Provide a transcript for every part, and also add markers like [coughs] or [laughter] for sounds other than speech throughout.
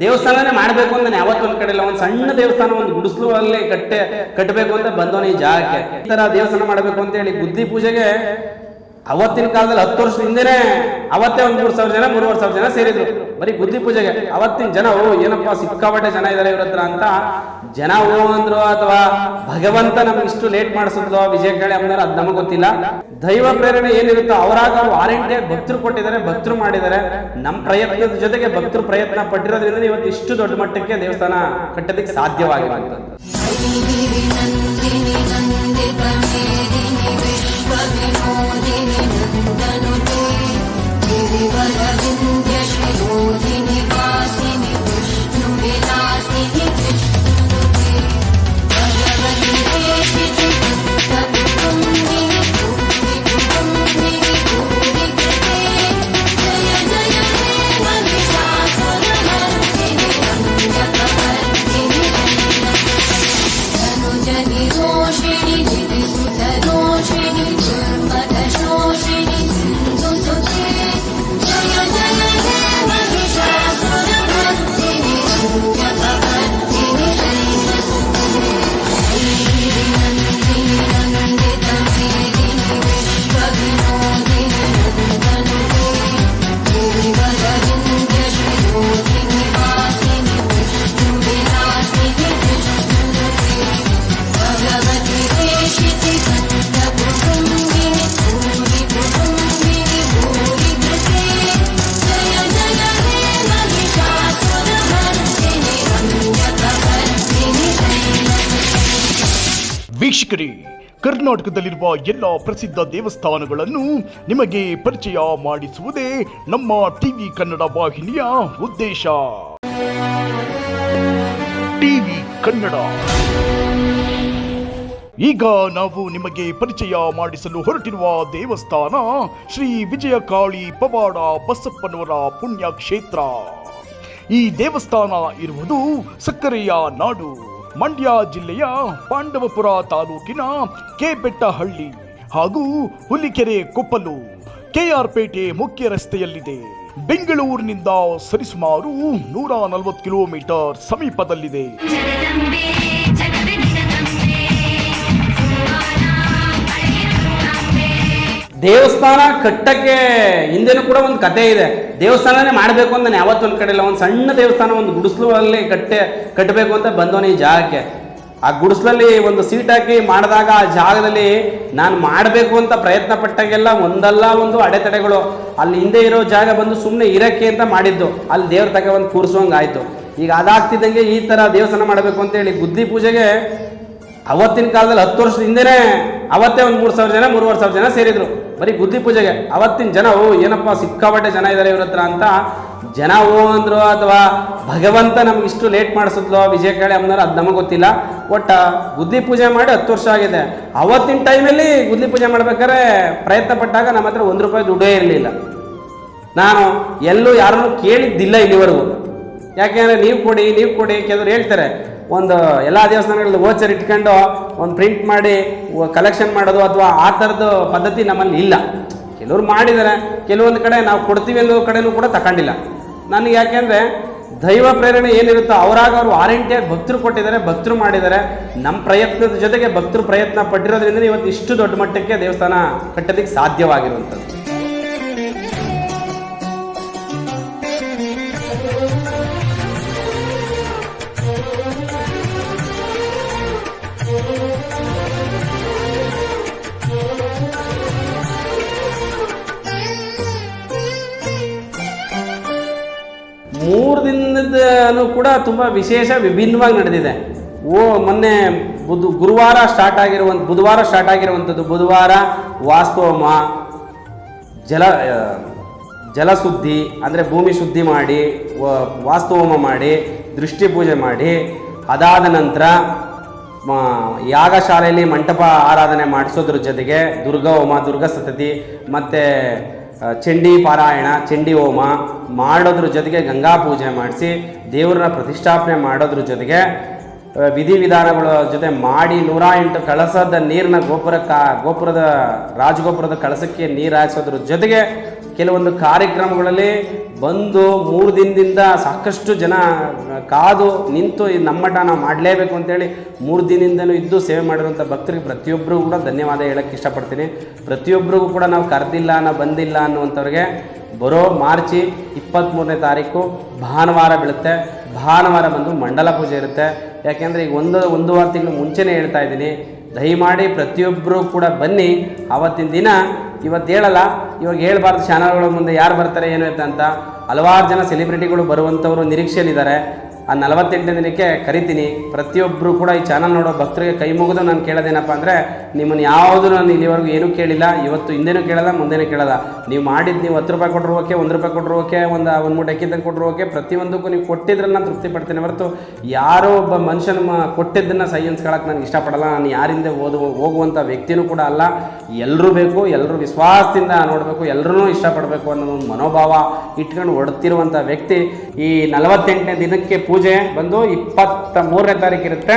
ದೇವಸ್ಥಾನನೇ ಮಾಡಬೇಕು ಅಂತ ಯಾವತ್ತು ಒಂದ್ ಕಡೆ ಇಲ್ಲ ಒಂದು ಸಣ್ಣ ದೇವಸ್ಥಾನ, ಒಂದು ಗುಡಿಸ್ಲು ಅಲ್ಲಿ ಕಟ್ಟೆ ಕಟ್ಟಬೇಕು ಅಂತ ಬಂದವನ ಈ ಜಾಗಕ್ಕೆ. ಈ ತರ ದೇವಸ್ಥಾನ ಮಾಡಬೇಕು ಅಂತ ಹೇಳಿ ಬುದ್ಧಿ ಪೂಜೆಗೆ ಅವತ್ತಿನ ಕಾಲದಲ್ಲಿ ಹತ್ತು ವರ್ಷ ಹಿಂದೆನೆ, ಅವತ್ತೇ ಒಂದು ಮೂರು ಸಾವಿರ ಜನ, ಮೂರುವರೆ ಸಾವಿರ ಜನ ಸೇರಿದ್ರು. ಬರೀ ಬುದ್ಧಿ ಪೂಜೆಗೆ. ಅವತ್ತಿನ ಜನ, ಓ, ಏನಪ್ಪ ಸಿಕ್ಕಾಪಟ್ಟೆ ಜನ ಇದ್ದಾರೆ ಇವ್ರ ಹತ್ರ ಅಂತ ಜನ, ಓ, ಅಂದ್ರು ಅಥವಾ ಭಗವಂತ ನಮ್ಗೆ ಇಷ್ಟು ಲೇಟ್ ಮಾಡಿಸಿದ್ಲು, ವಿಜಯ ಕಳೆ ಅದು ನಮಗೆ ಗೊತ್ತಿಲ್ಲ. ದೈವ ಪ್ರೇರಣೆ ಏನಿರುತ್ತೋ ಅವರಾಗ ವಾರಂಟಿ ಭಕ್ತರು ಕೊಟ್ಟಿದ್ದಾರೆ, ಭಕ್ತರು ಮಾಡಿದ್ದಾರೆ. ನಮ್ಮ ಪ್ರಯತ್ನದ ಜೊತೆಗೆ ಭಕ್ತರು ಪ್ರಯತ್ನ ಪಟ್ಟಿರೋದ್ರಿಂದ ಇವತ್ತು ಇಷ್ಟು ದೊಡ್ಡ ಮಟ್ಟಕ್ಕೆ ದೇವಸ್ಥಾನ ಕಟ್ಟೋದಕ್ಕೆ ಸಾಧ್ಯವಾಗಿರುವಂಥದ್ದು. विश्वविनोदिनि नन्दनुते गिरिवरविन्द्यशिरोधिनि ವೀಕ್ಷಕರೇ, ಕರ್ನಾಟಕದಲ್ಲಿರುವ ಎಲ್ಲ ಪ್ರಸಿದ್ಧ ದೇವಸ್ಥಾನಗಳನ್ನು ನಿಮಗೆ ಪರಿಚಯ ಮಾಡಿಸುವುದೇ ನಮ್ಮ ಟಿವಿ ಕನ್ನಡ ವಾಹಿನಿಯ ಉದ್ದೇಶ. ಟಿವಿ ಕನ್ನಡ. ಈಗ ನಾವು ನಿಮಗೆ ಪರಿಚಯ ಮಾಡಿಸಲು ಹೊರಟಿರುವ ದೇವಸ್ಥಾನ ಶ್ರೀ ವಿಜಯಕಾಳಿ ಪವಾಡ ಬಸಪ್ಪನವರ ಪುಣ್ಯಕ್ಷೇತ್ರ. ಈ ದೇವಸ್ಥಾನ ಇರುವುದು ಸಕ್ಕರೆಯ ನಾಡು. ಮಂಡ್ಯ ಜಿಲ್ಲೆಯ ಪಾಂಡವಪುರ ತಾಲೂಕಿನ ಕೆಬೆಟ್ಟಹಳ್ಳಿ ಹಾಗೂ ಹುಲಿಕೆರೆ ಕೊಪ್ಪಲು ಕೆಆರ್ ಪೇಟೆ ಮುಖ್ಯ ರಸ್ತೆಯಲ್ಲಿದೆ. ಬೆಂಗಳೂರಿನಿಂದ ಸರಿಸುಮಾರು ನೂರ ನಲವತ್ತು ಕಿಲೋಮೀಟರ್ ಸಮೀಪದಲ್ಲಿದೆ. ದೇವಸ್ಥಾನ ಕಟ್ಟಕ್ಕೆ ಹಿಂದೆನೂ ಕೂಡ ಒಂದು ಕತೆ ಇದೆ. ದೇವಸ್ಥಾನನೇ ಮಾಡಬೇಕು ಅಂತ ನಾನು ಯಾವತ್ತೊಂದು ಕಡೆ ಇಲ್ಲ ಒಂದು ಸಣ್ಣ ದೇವಸ್ಥಾನ ಒಂದು ಗುಡಿಸ್ಲು ಅಲ್ಲಿ ಕಟ್ಟೆ, ಕಟ್ಟಬೇಕು ಅಂತ ಬಂದವನು ಈ ಜಾಗಕ್ಕೆ. ಆ ಗುಡಿಸ್ಲಲ್ಲಿ ಒಂದು ಸೀಟ್ ಹಾಕಿ ಮಾಡಿದಾಗ ಆ ಜಾಗದಲ್ಲಿ ನಾನು ಮಾಡಬೇಕು ಅಂತ ಪ್ರಯತ್ನ ಪಟ್ಟಾಗೆಲ್ಲ ಒಂದಲ್ಲ ಒಂದು ಅಡೆತಡೆಗಳು. ಅಲ್ಲಿ ಹಿಂದೆ ಇರೋ ಜಾಗ ಬಂದು ಸುಮ್ಮನೆ ಇರಕ್ಕೆ ಅಂತ ಮಾಡಿದ್ದು. ಅಲ್ಲಿ ದೇವ್ರ ತಗ ಒಂದು ಕೂರಿಸುವಂಗೆ ಆಯಿತು ಈಗ ಅದಾಗ್ತಿದ್ದಂಗೆ ಈ ಥರ ದೇವಸ್ಥಾನ ಮಾಡಬೇಕು ಅಂತೇಳಿ ಬುದ್ಧಿ ಪೂಜೆಗೆ ಅವತ್ತಿನ ಕಾಲದಲ್ಲಿ ಹತ್ತು ವರ್ಷದ ಹಿಂದೆನೇ ಅವತ್ತೇ ಒಂದು ಮೂರು ಸಾವಿರ ಜನ, ಮೂರುವರೆ ಸಾವಿರ ಜನ ಸೇರಿದ್ರು. ಬರೀ ಬುದ್ಧಿ ಪೂಜೆಗೆ. ಅವತ್ತಿನ ಜನ ಓ ಏನಪ್ಪ ಸಿಕ್ಕಾಪಟ್ಟೆ ಜನ ಇದ್ದಾರೆ ಇವ್ರ ಹತ್ರ ಅಂತ ಜನ ಓ ಅಂದ್ರು ಅಥವಾ ಭಗವಂತ ನಮ್ಗೆ ಇಷ್ಟು ಲೇಟ್ ಮಾಡಿಸುತ್ತೋ ವಿಜಯ ಕೇಳಿ ಅಂದ್ರೆ ಅದು ನಮಗೆ ಗೊತ್ತಿಲ್ಲ. ಒಟ್ಟ ಬುದ್ಧಿ ಪೂಜೆ ಮಾಡಿ ಹತ್ತು ವರ್ಷ ಆಗಿದೆ. ಅವತ್ತಿನ ಟೈಮಲ್ಲಿ ಬುದ್ಧಿ ಪೂಜೆ ಮಾಡ್ಬೇಕಾದ್ರೆ ಪ್ರಯತ್ನ ಪಟ್ಟಾಗ ನಮ್ಮ ಹತ್ರ ಒಂದು ರೂಪಾಯಿ ದುಡ್ಡೇ ಇರಲಿಲ್ಲ. ನಾನು ಎಲ್ಲೂ ಯಾರನ್ನೂ ಕೇಳಿದ್ದಿಲ್ಲ ಇಲ್ಲಿವರೆಗೂ. ಯಾಕೆಂದರೆ ನೀವು ಕೊಡಿ ನೀವು ಕೊಡಿ ಕೆಲವರು ಹೇಳ್ತಾರೆ. ಒಂದು ಎಲ್ಲ ದೇವಸ್ಥಾನಗಳಲ್ಲಿ ಓಚರ್ ಇಟ್ಕೊಂಡು ಒಂದು ಪ್ರಿಂಟ್ ಮಾಡಿ ಕಲೆಕ್ಷನ್ ಮಾಡೋದು ಅಥವಾ ಆ ಥರದ್ದು ಪದ್ಧತಿ ನಮ್ಮಲ್ಲಿ ಇಲ್ಲ. ಕೆಲವರು ಮಾಡಿದ್ದಾರೆ, ಕೆಲವೊಂದು ಕಡೆ ನಾವು ಕೊಡ್ತೀವಿ ಅನ್ನೋ ಕಡೆಯೂ ಕೂಡ ತಗೊಂಡಿಲ್ಲ ನನಗೆ ಯಾಕೆಂದರೆ ದೈವ ಪ್ರೇರಣೆ ಏನಿರುತ್ತೋ ಅವರಾಗ ಅವರು ವಾರಂಟಿಯಾಗಿ ಭಕ್ತರು ಕೊಟ್ಟಿದ್ದಾರೆ, ಭಕ್ತರು ಮಾಡಿದ್ದಾರೆ. ನಮ್ಮ ಪ್ರಯತ್ನದ ಜೊತೆಗೆ ಭಕ್ತರು ಪ್ರಯತ್ನ ಪಟ್ಟಿರೋದ್ರಿಂದ ಇವತ್ತು ಇಷ್ಟು ದೊಡ್ಡ ಮಟ್ಟಕ್ಕೆ ದೇವಸ್ಥಾನ ಕಟ್ಟೋದಕ್ಕೆ ಸಾಧ್ಯವಾಗಿರುವಂಥದ್ದು. ದಿನದೂ ಕೂಡ ತುಂಬ ವಿಶೇಷ ವಿಭಿನ್ನವಾಗಿ ನಡೆದಿದೆ. ಓ, ಮೊನ್ನೆ ಬುಧ, ಗುರುವಾರ ಸ್ಟಾರ್ಟ್ ಆಗಿರುವಂಥ ಬುಧವಾರ ಸ್ಟಾರ್ಟ್ ಆಗಿರುವಂಥದ್ದು ಬುಧವಾರ ವಾಸ್ತೋಮ, ಜಲ ಜಲಶುದ್ಧಿ ಅಂದರೆ ಭೂಮಿ ಶುದ್ಧಿ ಮಾಡಿ ವಾಸ್ತೋಮ ಮಾಡಿ, ದೃಷ್ಟಿ ಪೂಜೆ ಮಾಡಿ, ಅದಾದ ನಂತರ ಯಾಗ ಯಾಗಶಾಲೆಯಲ್ಲಿ ಮಂಟಪ ಆರಾಧನೆ ಮಾಡಿಸೋದ್ರ ಜೊತೆಗೆ ದುರ್ಗಾ ಹೋಮ ದುರ್ಗಾ ಸತತಿ, ಮತ್ತು ಚಂಡಿ ಪಾರಾಯಣ, ಚಂಡಿ ಹೋಮ ಮಾಡೋದ್ರ ಜೊತೆಗೆ ಗಂಗಾ ಪೂಜೆ ಮಾಡಿಸಿ ದೇವರನ್ನ ಪ್ರತಿಷ್ಠಾಪನೆ ಮಾಡೋದ್ರ ಜೊತೆಗೆ ವಿಧಿವಿಧಾನಗಳ ಜೊತೆ ಮಾಡಿ ನೂರ ಎಂಟು ಕಳಸದ ನೀರಿನ ಗೋಪುರಕ್ಕ, ಗೋಪುರದ ರಾಜಗೋಪುರದ ಕಳಸಕ್ಕೆ ನೀರು ಹಾಯಿಸೋದ್ರ ಜೊತೆಗೆ ಕೆಲವೊಂದು ಕಾರ್ಯಕ್ರಮಗಳಲ್ಲಿ ಬಂದು ಮೂರು ದಿನದಿಂದ ಸಾಕಷ್ಟು ಜನ ಕಾದು ನಿಂತು ಈ ನಮ್ಮಟ ನಾವು ಮಾಡಲೇಬೇಕು ಅಂತೇಳಿ ಮೂರು ದಿನದಿಂದಲೂ ಇದ್ದು ಸೇವೆ ಮಾಡಿರುವಂಥ ಭಕ್ತರಿಗೆ ಪ್ರತಿಯೊಬ್ಬರಿಗೂ ಕೂಡ ಧನ್ಯವಾದ ಹೇಳೋಕ್ಕೆ ಇಷ್ಟಪಡ್ತೀನಿ. ಪ್ರತಿಯೊಬ್ಬರಿಗೂ ಕೂಡ ನಾವು ಕರೆದಿಲ್ಲ ನಾವು ಬಂದಿಲ್ಲ ಅನ್ನುವಂಥವ್ರಿಗೆ ಬರೋ ಮಾರ್ಚಿ ಇಪ್ಪತ್ತ್ಮೂರನೇ ತಾರೀಕು ಭಾನುವಾರ ಬೀಳುತ್ತೆ. ಭಾನುವಾರ ಬಂದು ಮಂಡಲ ಪೂಜೆ ಇರುತ್ತೆ. ಯಾಕೆಂದರೆ ಈಗ ಒಂದು ಒಂದೂವರೆ ತಿಂಗಳು ಮುಂಚೆನೇ ಹೇಳ್ತಾ ಇದ್ದೀನಿ. ದಯಮಾಡಿ ಪ್ರತಿಯೊಬ್ಬರೂ ಕೂಡ ಬನ್ನಿ. ಆವತ್ತಿನ ದಿನ ಇವತ್ತು ಹೇಳಲ್ಲ, ಇವಾಗ ಹೇಳಬಾರ್ದು ಚಾನಲ್ಗಳ ಮುಂದೆ ಯಾರು ಬರ್ತಾರೆ, ಏನು ಅಂತ. ಹಲವಾರು ಜನ ಸೆಲೆಬ್ರಿಟಿಗಳು ಬರುವಂಥವರು ನಿರೀಕ್ಷೆಯಲ್ಲಿದ್ದಾರೆ. ಆ ನಲವತ್ತೆಂಟನೇ ದಿನಕ್ಕೆ ಕರಿತೀನಿ. ಪ್ರತಿಯೊಬ್ಬರು ಕೂಡ ಈ ಚಾನಲ್ ನೋಡೋ ಭಕ್ತರಿಗೆ ಕೈ ಮುಗಿದು ನಾನು ಕೇಳೋದೇನಪ್ಪ ಅಂದರೆ, ನಿಮ್ಮನ್ನು ಯಾವುದು ನಾನು ಇಲ್ಲಿವರೆಗೂ ಏನೂ ಕೇಳಿಲ್ಲ, ಇವತ್ತು ಹಿಂದೆನೂ ಕೇಳಲ್ಲ, ಮುಂದೆನೂ ಕೇಳಲ್ಲ. ನೀವು ಮಾಡಿದ್ದು ನೀವು ಹತ್ತು ರೂಪಾಯಿ ಕೊಟ್ಟರು ಓಕೆ, ಒಂದು ರೂಪಾಯಿ ಕೊಟ್ಟರು ಓಕೆ, ಒಂದು ಒಂದು ಮೂಟೆ ಕೊಟ್ಟರು ಓಕೆ, ಪ್ರತಿಯೊಂದಕ್ಕೂ ನೀವು ಕೊಟ್ಟಿದ್ರೆ ನಾನು ತೃಪ್ತಿ ಪಡ್ತೇನೆ ಹೊರತು ಯಾರೋ ಒಬ್ಬ ಮನುಷ್ಯನ ಕೊಟ್ಟಿದ್ದನ್ನು ಸೈ ಅನ್ಸ್ಕೊಳಕ್ಕೆ ನಾನು ಇಷ್ಟಪಡಲ್ಲ. ನಾನು ಯಾರಿಂದ ಓದು ಹೋಗುವಂಥ ವ್ಯಕ್ತಿನೂ ಕೂಡ ಅಲ್ಲ. ಎಲ್ಲರೂ ಬೇಕು ಎಲ್ಲರೂ ವಿಶ್ವಾಸದಿಂದ ನೋಡಬೇಕು ಎಲ್ಲರೂ ಇಷ್ಟಪಡಬೇಕು ಅನ್ನೋ ಒಂದು ಮನೋಭಾವ ಇಟ್ಕೊಂಡು ಹೊಡ್ತಿರುವಂಥ ವ್ಯಕ್ತಿ ಈ ನಲವತ್ತೆಂಟನೇ ದಿನಕ್ಕೆ ಬಂದು ಇಪ್ಪತ್ತ ಮೂರನೇ ತಾರೀಕು ಇರುತ್ತೆ.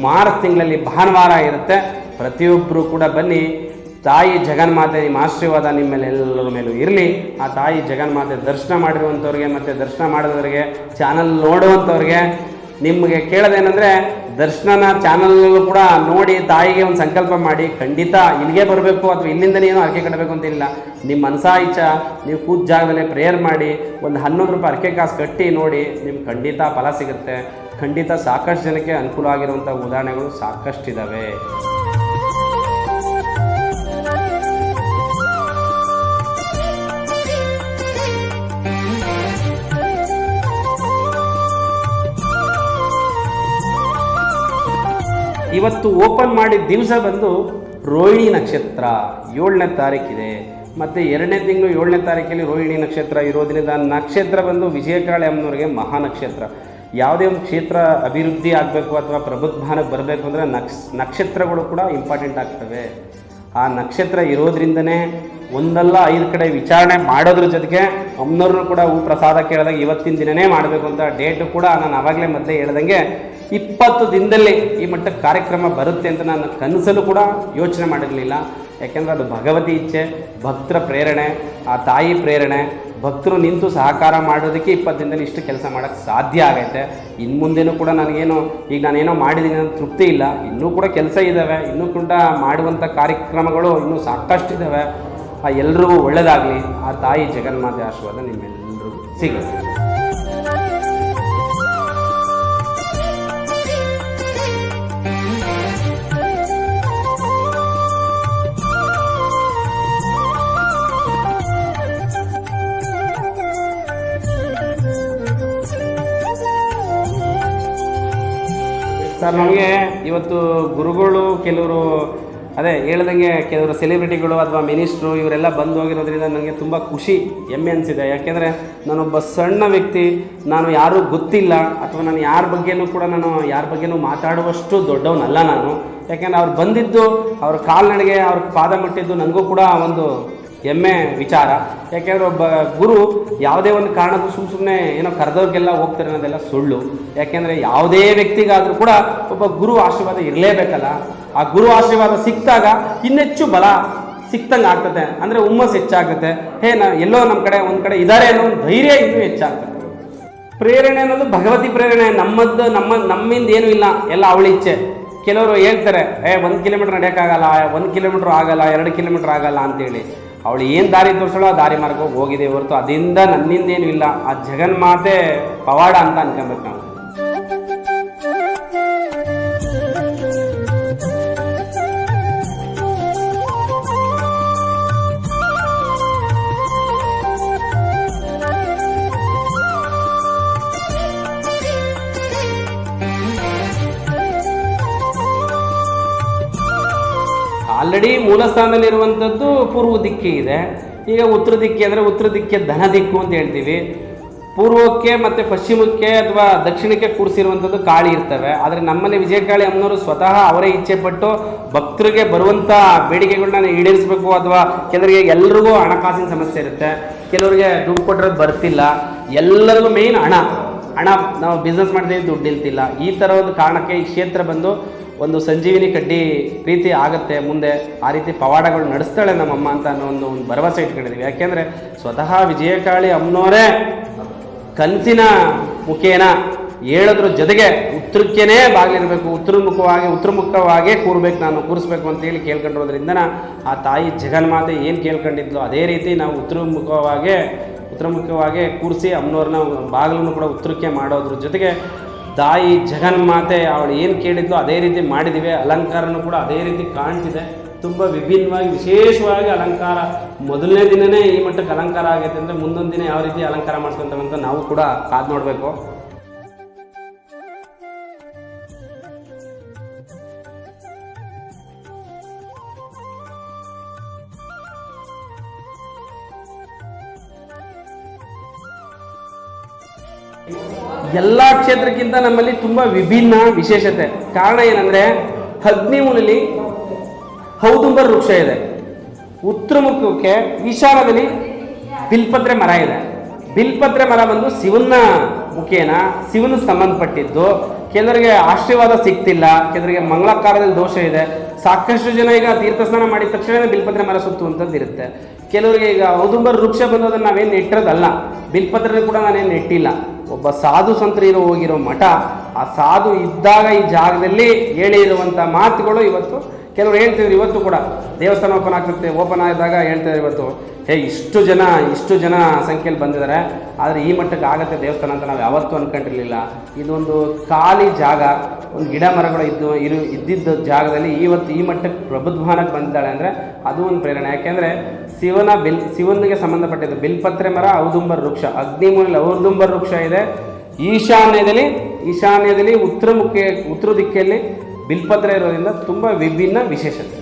ಮಾರ್ಚ್ ತಿಂಗಳಲ್ಲಿ ಭಾನುವಾರ ಇರುತ್ತೆ. ಪ್ರತಿಯೊಬ್ಬರು ಕೂಡ ಬನ್ನಿ. ತಾಯಿ ಜಗನ್ಮಾತೆ ನಿಮ್ಮ ಆಶೀರ್ವಾದ ನಿಮ್ಮ ಮೇಲೆ ಎಲ್ಲರ ಮೇಲೂ ಇರಲಿ. ಆ ತಾಯಿ ಜಗನ್ಮಾತೆ ದರ್ಶನ ಮಾಡಿರುವಂಥವ್ರಿಗೆ ಮತ್ತು ದರ್ಶನ ಮಾಡಿದವರಿಗೆ ಚಾನಲ್ ನೋಡುವಂಥವ್ರಿಗೆ ನಿಮಗೆ ಕೇಳೋದೇನೆಂದರೆ ದರ್ಶನನ ಚಾನಲ್ನಲ್ಲೂ ಕೂಡ ನೋಡಿ ತಾಯಿಗೆ ಒಂದು ಸಂಕಲ್ಪ ಮಾಡಿ, ಖಂಡಿತ ಇಲ್ಲಿಗೆ ಬರಬೇಕು ಅಥವಾ ಇಲ್ಲಿಂದನೇ ಏನೋ ಅರ್ಕೆ ಕಟ್ಟಬೇಕು ಅಂತಿಲ್ಲ ನಿಮ್ಮ ಮನಸಾ ಇಚ್ಛ ನೀವು ಕೂತ್ ಜಾಗದಲ್ಲೇ ಪ್ರೇಯರ್ ಮಾಡಿ, ಒಂದು ಹನ್ನೊಂದು ರೂಪಾಯಿ ಅರ್ಕೆ ಕಾಸು ಕಟ್ಟಿ ನೋಡಿ, ನಿಮ್ಗೆ ಖಂಡಿತ ಫಲ ಸಿಗುತ್ತೆ. ಖಂಡಿತ ಸಾಕಷ್ಟು ಜನಕ್ಕೆ ಅನುಕೂಲ ಆಗಿರುವಂಥ ಉದಾಹರಣೆಗಳು ಸಾಕಷ್ಟಿದ್ದಾವೆ ಇವತ್ತು ಓಪನ್ ಮಾಡಿದ ದಿವಸ ಬಂದು ರೋಹಿಣಿ ನಕ್ಷತ್ರ ಏಳನೇ ತಾರೀಕಿದೆ ಮತ್ತು ಎರಡನೇ ತಿಂಗಳು ಏಳನೇ ತಾರೀಕಲ್ಲಿ ರೋಹಿಣಿ ನಕ್ಷತ್ರ ಇರೋದ್ರಿಂದ ನಕ್ಷತ್ರ ಬಂದು ವಿಜಯಕಾಳೆ ಅಮ್ಮನವ್ರಿಗೆ ಮಹಾ ನಕ್ಷತ್ರ. ಯಾವುದೇ ಒಂದು ಕ್ಷೇತ್ರ ಅಭಿವೃದ್ಧಿ ಆಗಬೇಕು ಅಥವಾ ಪ್ರಬುದ್ಧಾನಕ್ಕೆ ಬರಬೇಕು ಅಂದರೆ ನಕ್ಷ ನಕ್ಷತ್ರಗಳು ಕೂಡ ಇಂಪಾರ್ಟೆಂಟ್ ಆಗ್ತವೆ. ಆ ನಕ್ಷತ್ರ ಇರೋದ್ರಿಂದನೇ ಒಂದಲ್ಲ ಐದು ಕಡೆ ವಿಚಾರಣೆ ಮಾಡೋದ್ರ ಜೊತೆಗೆ ಅಮ್ಮನವ್ರನ್ನೂ ಕೂಡ ಹೂ ಪ್ರಸಾದ ಕೇಳಿದಾಗ ಇವತ್ತಿನ ದಿನನೇ ಮಾಡಬೇಕು ಅಂತ ಡೇಟು ಕೂಡ ನಾನು ಆವಾಗಲೇ ಮೊದಲೇ ಹೇಳ್ದಂಗೆ ಇಪ್ಪತ್ತು ದಿನದಲ್ಲಿ ಈ ಮಟ್ಟಕ್ಕೆ ಕಾರ್ಯಕ್ರಮ ಬರುತ್ತೆ ಅಂತ ನಾನು ಕನಸಲ್ಲೂ ಕೂಡ ಯೋಚನೆ ಮಾಡಿರಲಿಲ್ಲ. ಯಾಕೆಂದರೆ ಅದು ಭಗವತಿ ಇಚ್ಛೆ, ಭಕ್ತರ ಪ್ರೇರಣೆ, ಆ ತಾಯಿ ಪ್ರೇರಣೆ, ಭಕ್ತರು ನಿಂತು ಸಹಕಾರ ಮಾಡೋದಕ್ಕೆ ಇಪ್ಪತ್ತು ದಿನದಲ್ಲಿ ಇಷ್ಟು ಕೆಲಸ ಮಾಡೋಕ್ಕೆ ಸಾಧ್ಯ ಆಗೈತೆ. ಇನ್ನು ಮುಂದೆನೂ ಕೂಡ ನನಗೇನು, ಈಗ ನಾನೇನೋ ಮಾಡಿದ್ದೀನಿ ಅಂತ ತೃಪ್ತಿ ಇಲ್ಲ. ಇನ್ನೂ ಕೂಡ ಕೆಲಸ ಇದ್ದಾವೆ. ಇನ್ನೂ ಕೂಡ ಮಾಡುವಂಥ ಕಾರ್ಯಕ್ರಮಗಳು ಇನ್ನೂ ಸಾಕಷ್ಟಿದ್ದಾವೆ. ಆ ಎಲ್ರಿಗೂ ಒಳ್ಳೆಯದಾಗಲಿ ಆ ತಾಯಿ ಜಗನ್ಮಾತೆ ಆಶೀರ್ವಾದ ನಿಮ್ಮೆಲ್ಲರಿಗೂ ಸಿಗಲಿ ಸರ್ ನಮಗೆ ಇವತ್ತು ಗುರುಗಳು ಕೆಲವರು ಅದೇ ಹೇಳ್ದಂಗೆ ಕೆಲವರು ಸೆಲೆಬ್ರಿಟಿಗಳು ಅಥವಾ ಮಿನಿಸ್ಟ್ರು ಇವರೆಲ್ಲ ಬಂದು ಹೋಗಿರೋದ್ರಿಂದ ನನಗೆ ತುಂಬ ಖುಷಿ, ಹೆಮ್ಮೆ ಅನಿಸಿದೆ. ಯಾಕೆಂದರೆ ನಾನೊಬ್ಬ ಸಣ್ಣ ವ್ಯಕ್ತಿ, ನಾನು ಯಾರೂ ಗೊತ್ತಿಲ್ಲ, ಅಥವಾ ನಾನು ಯಾರ ಬಗ್ಗೆನೂ ಕೂಡ ನಾನು ಯಾರ ಬಗ್ಗೆನೂ ಮಾತಾಡುವಷ್ಟು ದೊಡ್ಡವನಲ್ಲ ನಾನು. ಯಾಕೆಂದರೆ ಅವ್ರು ಬಂದಿದ್ದು, ಅವ್ರ ಕಾಲ್ನಡೆಗೆ, ಅವ್ರ ಪಾದ ಮುಟ್ಟಿದ್ದು ನನಗೂ ಕೂಡ ಒಂದು ಹೆಮ್ಮೆ ವಿಚಾರ. ಯಾಕೆಂದರೆ ಒಬ್ಬ ಗುರು ಯಾವುದೇ ಒಂದು ಕಾರಣಕ್ಕೂ ಸುಮ್ಮ ಸುಮ್ಮನೆ ಏನೋ ಕರೆದವ್ರಿಗೆಲ್ಲ ಹೋಗ್ತಾರೆ ಅನ್ನೋದೆಲ್ಲ ಸುಳ್ಳು. ಯಾಕೆಂದರೆ ಯಾವುದೇ ವ್ಯಕ್ತಿಗಾದರೂ ಕೂಡ ಒಬ್ಬ ಗುರು ಆಶೀರ್ವಾದ ಇರಲೇಬೇಕಲ್ಲ. ಆ ಗುರು ಆಶೀರ್ವಾದ ಸಿಕ್ಕಿದಾಗ ಇನ್ನೆಚ್ಚು ಬಲ ಸಿಕ್ತಂಗೆ ಆಗ್ತದೆ. ಅಂದರೆ ಹುಮ್ಮಸ್ ಹೆಚ್ಚಾಗುತ್ತೆ. ಹೇ, ನಾ, ಎಲ್ಲೋ ನಮ್ಮ ಕಡೆ, ಒಂದು ಕಡೆ ಇದ್ದಾರೆ ಅನ್ನೋ ಒಂದು ಧೈರ್ಯ ಇನ್ನೂ ಹೆಚ್ಚಾಗ್ತದೆ. ಪ್ರೇರಣೆ ಅನ್ನೋದು ಭಗವತಿ ಪ್ರೇರಣೆ. ನಮ್ಮದ್ದು, ನಮ್ಮ, ನಮ್ಮಿಂದ ಏನೂ ಇಲ್ಲ. ಎಲ್ಲ ಅವಳಿ ಇಚ್ಛೆ. ಕೆಲವರು ಹೇಳ್ತಾರೆ, ಏ, ಒಂದು ಕಿಲೋಮೀಟ್ರ್ ನಡೆಯೋಕ್ಕಾಗಲ್ಲ, ಒಂದು ಕಿಲೋಮೀಟ್ರ್ ಆಗಲ್ಲ, ಎರಡು ಕಿಲೋಮೀಟ್ರ್ ಆಗಲ್ಲ ಅಂತೇಳಿ. ಅವಳು ಏನು ದಾರಿ ತೋರಿಸೋಳು ದಾರಿ ಮಾರ್ಗ ಹೋಗಿದೆ ಹೊರತು ಅದರಿಂದ ನನ್ನಿಂದ ಏನೂ ಇಲ್ಲ. ಆ ಜಗನ್ಮಾತೆ ಪವಾಡ ಅಂತ ಅನ್ಕೊಬೇಕು ನಾವು. ಆಲ್ರೆಡಿ ಮೂಲ ಸ್ಥಾನದಲ್ಲಿರುವಂಥದ್ದು ಪೂರ್ವ ದಿಕ್ಕಿ ಇದೆ. ಈಗ ಉತ್ತರ ದಿಕ್ಕಿ ಅಂದರೆ ಉತ್ತರ ದಿಕ್ಕೇ ಧನ ದಿಕ್ಕು ಅಂತ ಹೇಳ್ತೀವಿ. ಪೂರ್ವಕ್ಕೆ ಮತ್ತು ಪಶ್ಚಿಮಕ್ಕೆ ಅಥವಾ ದಕ್ಷಿಣಕ್ಕೆ ಕೂರಿಸಿರುವಂಥದ್ದು ಕಾಳಿ ಇರ್ತವೆ. ಆದರೆ ನಮ್ಮಲ್ಲಿ ವಿಜಯಕಾಳಿ ಅಮ್ಮನವರು ಸ್ವತಃ ಅವರೇ ಇಚ್ಛೆ ಪಟ್ಟು ಭಕ್ತರಿಗೆ ಬರುವಂಥ ಬೇಡಿಕೆಗಳನ್ನ ಈಡೇರಿಸಬೇಕು ಅಥವಾ ಕೆಲವರಿಗೆ ಎಲ್ರಿಗೂ ಹಣಕಾಸಿನ ಸಮಸ್ಯೆ ಇರುತ್ತೆ. ಕೆಲವರಿಗೆ ದುಡ್ಡು ಕೊಟ್ಟಿರೋದು ಬರ್ತಿಲ್ಲ. ಎಲ್ಲರಿಗೂ ಮೇಯ್ನ್ ಹಣ. ಹಣ ನಾವು ಬಿಸ್ನೆಸ್ ಮಾಡ್ತೀವಿ ದುಡ್ಡು ನಿಲ್ತಿಲ್ಲ. ಈ ಥರ ಒಂದು ಕಾರಣಕ್ಕೆ ಈ ಕ್ಷೇತ್ರ ಬಂದು ಒಂದು ಸಂಜೀವಿನಿ ಕಡ್ಡಿ ಪ್ರೀತಿ ಆಗುತ್ತೆ, ಮುಂದೆ ಆ ರೀತಿ ಪವಾಡಗಳು ನಡೆಸ್ತಾಳೆ ನಮ್ಮಮ್ಮ ಅಂತ ಅನ್ನೋ ಒಂದು ಒಂದು ಭರವಸೆ ಇಟ್ಕೊಂಡಿದ್ದೀವಿ ಯಾಕೆಂದರೆ ಸ್ವತಃ ವಿಜಯಕಾಳಿ ಅಮ್ಮನವರೇ ಕನಸಿನ ಮುಖೇನ ಹೇಳೋದ್ರ ಜೊತೆಗೆ ಉತ್ತರಕ್ಕೇನೆ ಬಾಗಿಲಿರಬೇಕು, ಉತ್ತರಮುಖವಾಗಿ, ಉತ್ತರಮುಖವಾಗೇ ಕೂರ್ಬೇಕು, ನಾನು ಕೂರಿಸ್ಬೇಕು ಅಂತೇಳಿ ಕೇಳ್ಕೊಂಡಿರೋದ್ರಿಂದ ಆ ತಾಯಿ ಜಗನ್ಮಾತೆ ಏನು ಕೇಳ್ಕೊಂಡಿದ್ಲು, ಅದೇ ರೀತಿ ನಾವು ಉತ್ತರಮುಖವಾಗೇ ಉತ್ತರಮುಖವಾಗೇ ಕೂರಿಸಿ ಅಮ್ಮನವ್ರನ್ನ ಬಾಗಿಲನ್ನು ಕೂಡ ಉತ್ತರಕ್ಕೆ ಮಾಡೋದ್ರ ಜೊತೆಗೆ ತಾಯಿ ಜಗನ್ಮಾತೆ ಅವಳು ಏನು ಕೇಳಿದ್ಲು ಅದೇ ರೀತಿ ಮಾಡಿದ್ದೀವಿ ಅಲಂಕಾರನೂ ಕೂಡ ಅದೇ ರೀತಿ ಕಾಣ್ತಿದೆ. ತುಂಬ ವಿಭಿನ್ನವಾಗಿ, ವಿಶೇಷವಾಗಿ ಅಲಂಕಾರ. ಮೊದಲನೇ ದಿನನೇ ಈ ಮಟ್ಟಕ್ಕೆ ಅಲಂಕಾರ ಆಗೈತೆ ಅಂದರೆ ಮುಂದೊಂದು ದಿನ ಯಾವ ರೀತಿ ಅಲಂಕಾರ ಮಾಡ್ಕೊತಾವಂತ ನಾವು ಕೂಡ ಕಾದು ನೋಡಬೇಕು. ಎಲ್ಲ ಕ್ಷೇತ್ರಕ್ಕಿಂತ ನಮ್ಮಲ್ಲಿ ತುಂಬ ವಿಭಿನ್ನ ವಿಶೇಷತೆ. ಕಾರಣ ಏನಂದರೆ ಅಗ್ನಿಮೂಲಲ್ಲಿ ಹೌದುಂಬರ್ ವೃಕ್ಷ ಇದೆ. ಉತ್ತರ ಮುಖಕ್ಕೆ ಬಿಲ್ಪತ್ರೆ ಮರ ಇದೆ. ಬಿಲ್ಪತ್ರೆ ಮರ ಬಂದು ಶಿವನ ಮುಖೇನ, ಶಿವನ ಸಂಬಂಧಪಟ್ಟಿದ್ದು. ಕೆಲವರಿಗೆ ಆಶೀರ್ವಾದ ಸಿಗ್ತಿಲ್ಲ, ಕೆಲವರಿಗೆ ಮಂಗಳಕಾರದಲ್ಲಿ ದೋಷ ಇದೆ. ಸಾಕಷ್ಟು ಜನ ಈಗ ತೀರ್ಥಸ್ನಾನ ಮಾಡಿದ ತಕ್ಷಣ ಬಿಲ್ಪತ್ರೆ ಮರ ಸುತ್ತುವಂಥದ್ದು ಇರುತ್ತೆ. ಕೆಲವರಿಗೆ ಈಗ ಔದುಂಬರ್ ವೃಕ್ಷ ಬಂದೋದನ್ನು ನಾವೇನು ನೆಟ್ಟಿರೋದಲ್ಲ ಬಿಲ್ಪತ್ರೆ ಕೂಡ ನಾನೇನು ನೆಟ್ಟಿಲ್ಲ. ಒಬ್ಬ ಸಾಧು ಸಂತರು ಹೋಗಿರೋ ಮಠ, ಆ ಸಾಧು ಇದ್ದಾಗ ಈ ಜಾಗದಲ್ಲಿ ಹೇಳಿರುವಂಥ ಮಾತುಗಳು ಇವತ್ತು. ಕೆಲವರು ಹೇಳ್ತಿದ್ರು ಇವತ್ತು ಕೂಡ, ದೇವಸ್ಥಾನ ಓಪನ್ ಆಗ್ತದೆ, ಓಪನ್ ಆದಾಗ ಹೇಳ್ತಿದ್ದಾರೆ ಇವತ್ತು. ಹೇ, ಇಷ್ಟು ಜನ ಇಷ್ಟು ಜನ ಸಂಖ್ಯೆಯಲ್ಲಿ ಬಂದಿದ್ದಾರೆ. ಆದರೆ ಈ ಮಟ್ಟಕ್ಕೆ ಆಗುತ್ತೆ ದೇವಸ್ಥಾನ ಅಂತ ನಾವು ಯಾವತ್ತೂ ಅನ್ಕೊಂಡಿರಲಿಲ್ಲ. ಇದೊಂದು ಖಾಲಿ ಜಾಗ, ಒಂದು ಗಿಡ ಮರಗಳು ಇದ್ದು, ಇರು, ಇದ್ದಿದ್ದ ಜಾಗದಲ್ಲಿ ಇವತ್ತು ಈ ಮಟ್ಟಕ್ಕೆ ಪ್ರಬುದ್ಧಮಾನಕ್ಕೆ ಬಂದಿದ್ದಾಳೆ ಅಂದರೆ ಅದು ಒಂದು ಪ್ರೇರಣೆ. ಯಾಕೆಂದರೆ ಶಿವನ ಬಿಲ್, ಶಿವನಿಗೆ ಸಂಬಂಧಪಟ್ಟಿದ್ದು ಬಿಲ್ಪತ್ರೆ ಮರ, ಔದುಂಬರ್ ವೃಕ್ಷ ಅಗ್ನಿಮೂಲ ಔದುಂಬರ್ ವೃಕ್ಷ ಇದೆ. ಈಶಾನ್ಯದಲ್ಲಿ ಈಶಾನ್ಯದಲ್ಲಿ ಉತ್ತರ ಮುಖ್ಯ, ಉತ್ತರ ದಿಕ್ಕಿಯಲ್ಲಿ ಬಿಲ್ಪತ್ರೆ ಇರೋದ್ರಿಂದ ತುಂಬ ವಿಭಿನ್ನ ವಿಶೇಷತೆ.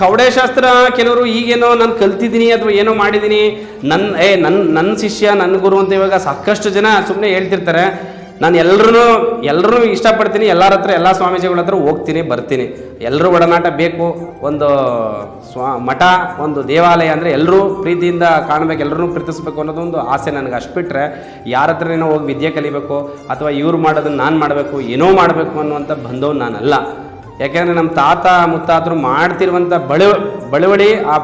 ಕವಡೆ ಶಾಸ್ತ್ರ ಕೆಲವರು ಈಗೇನೋ ನಾನು ಕಲ್ತಿದ್ದೀನಿ ಅಥವಾ ಏನೋ ಮಾಡಿದ್ದೀನಿ ನನ್ನ ಏ ನನ್ನ ನನ್ನ ಶಿಷ್ಯ ನನ್ನ ಗುರು ಅಂತ ಇವಾಗ ಸಾಕಷ್ಟು ಜನ ಸುಮ್ಮನೆ ಹೇಳ್ತಿರ್ತಾರೆ. ನಾನು ಎಲ್ಲರೂ ಎಲ್ಲರೂ ಇಷ್ಟಪಡ್ತೀನಿ, ಎಲ್ಲರ ಹತ್ರ, ಎಲ್ಲ ಸ್ವಾಮೀಜಿಗಳ ಹತ್ರ ಹೋಗ್ತೀನಿ, ಬರ್ತೀನಿ. ಎಲ್ಲರೂ ಒಡನಾಟ ಬೇಕು, ಒಂದು ಸ್ವಾ, ಮಠ, ಒಂದು ದೇವಾಲಯ ಅಂದರೆ ಎಲ್ಲರೂ ಪ್ರೀತಿಯಿಂದ ಕಾಣಬೇಕು ಎಲ್ಲರೂ ಪ್ರೀತಿಸ್ಬೇಕು ಅನ್ನೋದು ಒಂದು ಆಸೆ ನನಗೆ ಅಷ್ಟು ಬಿಟ್ಟರೆ ಯಾರ ಹತ್ರನೇನೋ ಹೋಗಿ ವಿದ್ಯೆ ಕಲಿಬೇಕು, ಅಥವಾ ಇವ್ರು ಮಾಡೋದನ್ನು ನಾನು ಮಾಡಬೇಕು, ಏನೋ ಮಾಡಬೇಕು ಅನ್ನುವಂಥ ಬಂದವ್ ನಾನಲ್ಲ. ಯಾಕೆಂದರೆ ನಮ್ಮ ತಾತ ಮುತ್ತಾತರು ಮಾಡ್ತಿರುವಂಥ ಬಳ ಬಳವಳಿ ಆ,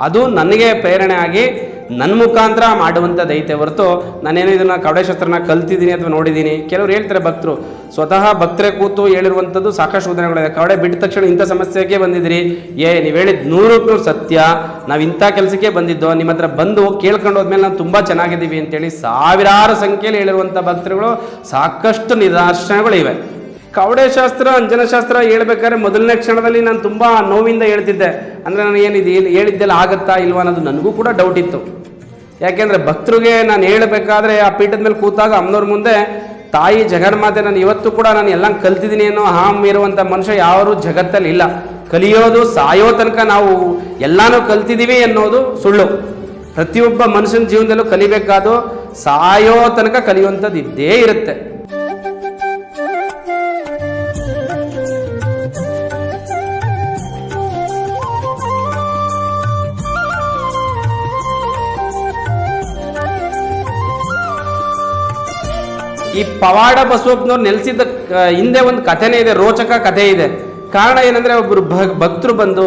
ಅದು ನನಗೆ ಪ್ರೇರಣೆ ಆಗಿ ನನ್ನ ಮುಖಾಂತರ ಮಾಡುವಂಥದ್ದು ಐತೆ ಹೊರತು ನಾನೇನು ಇದನ್ನು ಕವಡೆಶಾಸ್ತ್ರನ ಕಲ್ತಿದ್ದೀನಿ ಅಥವಾ ನೋಡಿದ್ದೀನಿ. ಕೆಲವ್ರು ಹೇಳ್ತಾರೆ ಭಕ್ತರು, ಸ್ವತಃ ಭಕ್ತರೇ ಕೂತು ಹೇಳಿರುವಂಥದ್ದು ಸಾಕಷ್ಟು ಉದಾಹರಣೆಗಳಿದೆ. ಕವಡೆ ಬಿಟ್ಟ ತಕ್ಷಣ ಇಂಥ ಸಮಸ್ಯೆಗೆ ಬಂದಿದ್ದೀರಿ. ಏ, ನೀವು ಹೇಳಿದ ನೂರಕ್ಕೆ ನೂರು ಸತ್ಯ. ನಾವು ಇಂಥ ಕೆಲಸಕ್ಕೆ ಬಂದಿದ್ದೋ, ನಿಮ್ಮ ಹತ್ರ ಬಂದು ಕೇಳ್ಕೊಂಡು ಹೋದ್ಮೇಲೆ ನಾವು ತುಂಬ ಚೆನ್ನಾಗಿದ್ದೀವಿ ಅಂತೇಳಿ ಸಾವಿರಾರು ಸಂಖ್ಯೆಯಲ್ಲಿ ಹೇಳಿರುವಂಥ ಭಕ್ತರುಗಳು ಸಾಕಷ್ಟು ನಿದರ್ಶನಗಳು ಇವೆ ಕವಡೆ ಶಾಸ್ತ್ರ ಅಂಜನ ಶಾಸ್ತ್ರ ಹೇಳ್ಬೇಕಾದ್ರೆ ಮೊದಲನೇ ಕ್ಷಣದಲ್ಲಿ ನಾನು ತುಂಬ ನೋವಿಂದ ಹೇಳ್ತಿದ್ದೆ. ಅಂದರೆ ನಾನು ಏನಿದೆ ಏನು ಹೇಳಿದ್ದೆಲ್ಲ ಆಗುತ್ತಾ ಇಲ್ವಾ ಅನ್ನೋದು ನನಗೂ ಕೂಡ ಡೌಟ್ ಇತ್ತು. ಯಾಕೆಂದರೆ ಭಕ್ತರಿಗೆ ನಾನು ಹೇಳಬೇಕಾದ್ರೆ ಆ ಪೀಠದ ಮೇಲೆ ಕೂತಾಗ ಅಮ್ಮನವ್ರ ಮುಂದೆ, ತಾಯಿ ಜಗನ್ಮಾತೆ, ನಾನು ಇವತ್ತು ಕೂಡ ನಾನು ಎಲ್ಲ ಕಲ್ತಿದ್ದೀನಿ ಅನ್ನೋ ಹಾಮ್ ಇರುವಂಥ ಮನುಷ್ಯ ಯಾರು ಜಗತ್ತಲ್ಲಿ ಇಲ್ಲ. ಕಲಿಯೋದು ಸಾಯೋ ತನಕ ನಾವು ಎಲ್ಲನೂ ಕಲ್ತಿದ್ದೀವಿ ಅನ್ನೋದು ಸುಳ್ಳು. ಪ್ರತಿಯೊಬ್ಬ ಮನುಷ್ಯನ ಜೀವನದಲ್ಲೂ ಕಲಿಬೇಕಾದು ಸಾಯೋ ತನಕ ಕಲಿಯುವಂಥದ್ದು ಇದ್ದೇ ಇರುತ್ತೆ. ಈ ಪವಾಡ ಬಸವಪ್ಪನವ್ರು ನೆಲೆಸಿದ್ದ ಹಿಂದೆ ಒಂದು ಕಥೆನೇ ಇದೆ, ರೋಚಕ ಕಥೆ ಇದೆ. ಕಾರಣ ಏನಂದ್ರೆ ಒಬ್ಬರು ಭಕ್ತರು ಬಂದು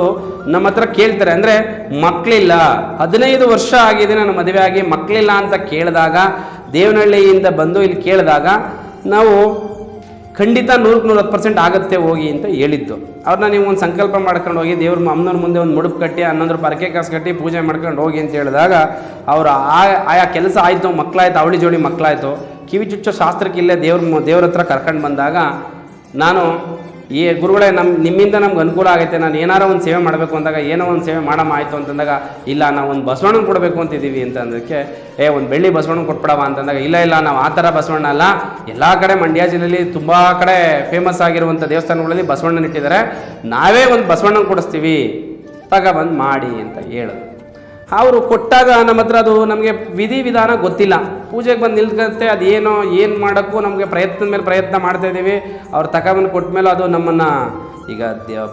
ನಮ್ಮ ಹತ್ರ ಕೇಳ್ತಾರೆ, ಅಂದ್ರೆ ಮಕ್ಕಳಿಲ್ಲ ಹದಿನೈದು ವರ್ಷ ಆಗಿದೆ ನಾನು ಮದುವೆ ಆಗಿ ಮಕ್ಕಳಿಲ್ಲ ಅಂತ ಕೇಳಿದಾಗ, ದೇವನಹಳ್ಳಿಯಿಂದ ಬಂದು ಇಲ್ಲಿ ಕೇಳಿದಾಗ, ನಾವು ಖಂಡಿತ ನೂರಕ್ಕೆ ನೂರ ಹತ್ತು ಪರ್ಸೆಂಟ್ ಆಗುತ್ತೆ ಹೋಗಿ ಅಂತ ಹೇಳಿದ್ದು. ಅವ್ರನ್ನ ನೀವು ಒಂದು ಸಂಕಲ್ಪ ಮಾಡ್ಕೊಂಡು ಹೋಗಿ, ದೇವ್ರ ಅಮ್ಮನವ್ರ ಮುಂದೆ ಒಂದು ಮುಡುಪು ಕಟ್ಟಿ, ಹನ್ನೊಂದು ರೂಪಾಯಿ ಅರಕೆ ಕಾಸು ಕಟ್ಟಿ ಪೂಜೆ ಮಾಡ್ಕೊಂಡು ಹೋಗಿ ಅಂತ ಹೇಳಿದಾಗ ಅವರು ಆಯಾ ಕೆಲಸ ಆಯಿತು ಮಕ್ಕಳಾಯ್ತು ಅವಳಿ ಜೋಡಿ ಮಕ್ಕಳಾಯ್ತು ಕಿವಿ ಚುಚ್ಚೋ ಶಾಸ್ತ್ರಕ್ಕೆ ಇಲ್ಲೇ ದೇವ್ರ ದೇವ್ರ ಹತ್ರ ಕರ್ಕೊಂಡು ಬಂದಾಗ ನಾನು ಈ ಗುರುಗಳೇ ನಮ್ಮ ನಿಮ್ಮಿಂದ ನಮ್ಗೆ ಅನುಕೂಲ ಆಗೈತೆ, ನಾನು ಏನಾರೋ ಒಂದು ಸೇವೆ ಮಾಡಬೇಕು ಅಂದಾಗ, ಏನೋ ಒಂದು ಸೇವೆ ಮಾಡಮ್ಮ ಆಯಿತು ಅಂತಂದಾಗ, ಇಲ್ಲ, ನಾವು ಒಂದು ಬಸವಣ್ಣನ ಕೊಡಬೇಕು ಅಂತಿದ್ದೀವಿ ಅಂತ ಅಂದಕ್ಕೆ ಏ, ಒಂದು ಬೆಳ್ಳಿ ಬಸವಣ್ಣನ ಕೊಟ್ಬಿಡವ ಅಂತಂದಾಗ, ಇಲ್ಲ ಇಲ್ಲ, ನಾವು ಆ ಥರ ಬಸವಣ್ಣ ಅಲ್ಲ, ಎಲ್ಲ ಕಡೆ ಮಂಡ್ಯ ಜಿಲ್ಲೆಯಲ್ಲಿ ತುಂಬ ಕಡೆ ಫೇಮಸ್ ಆಗಿರುವಂಥ ದೇವಸ್ಥಾನಗಳಲ್ಲಿ ಬಸವಣ್ಣನ ಇಟ್ಟಿದ್ದಾರೆ, ನಾವೇ ಒಂದು ಬಸವಣ್ಣನ ಕೊಡಿಸ್ತೀವಿ ತಗೊಬಂದು ಮಾಡಿ ಅಂತ ಹೇಳಿದ್ರು ಅವರು ಕೊಟ್ಟಾಗ ನಮ್ಮ ಹತ್ರ ಅದು ನಮಗೆ ವಿಧಿ ವಿಧಾನ ಗೊತ್ತಿಲ್ಲ. ಪೂಜೆಗೆ ಬಂದು ನಿಲ್ಕತ್ತೆ ಅದೇನೋ ಏನು ಮಾಡೋಕ್ಕೂ ನಮಗೆ ಪ್ರಯತ್ನದ ಮೇಲೆ ಪ್ರಯತ್ನ ಮಾಡ್ತಾ ಇದ್ದೀವಿ. ಅವ್ರು ತಕಬಂದು ಕೊಟ್ಟ ಮೇಲೆ ಅದು ನಮ್ಮನ್ನು, ಈಗ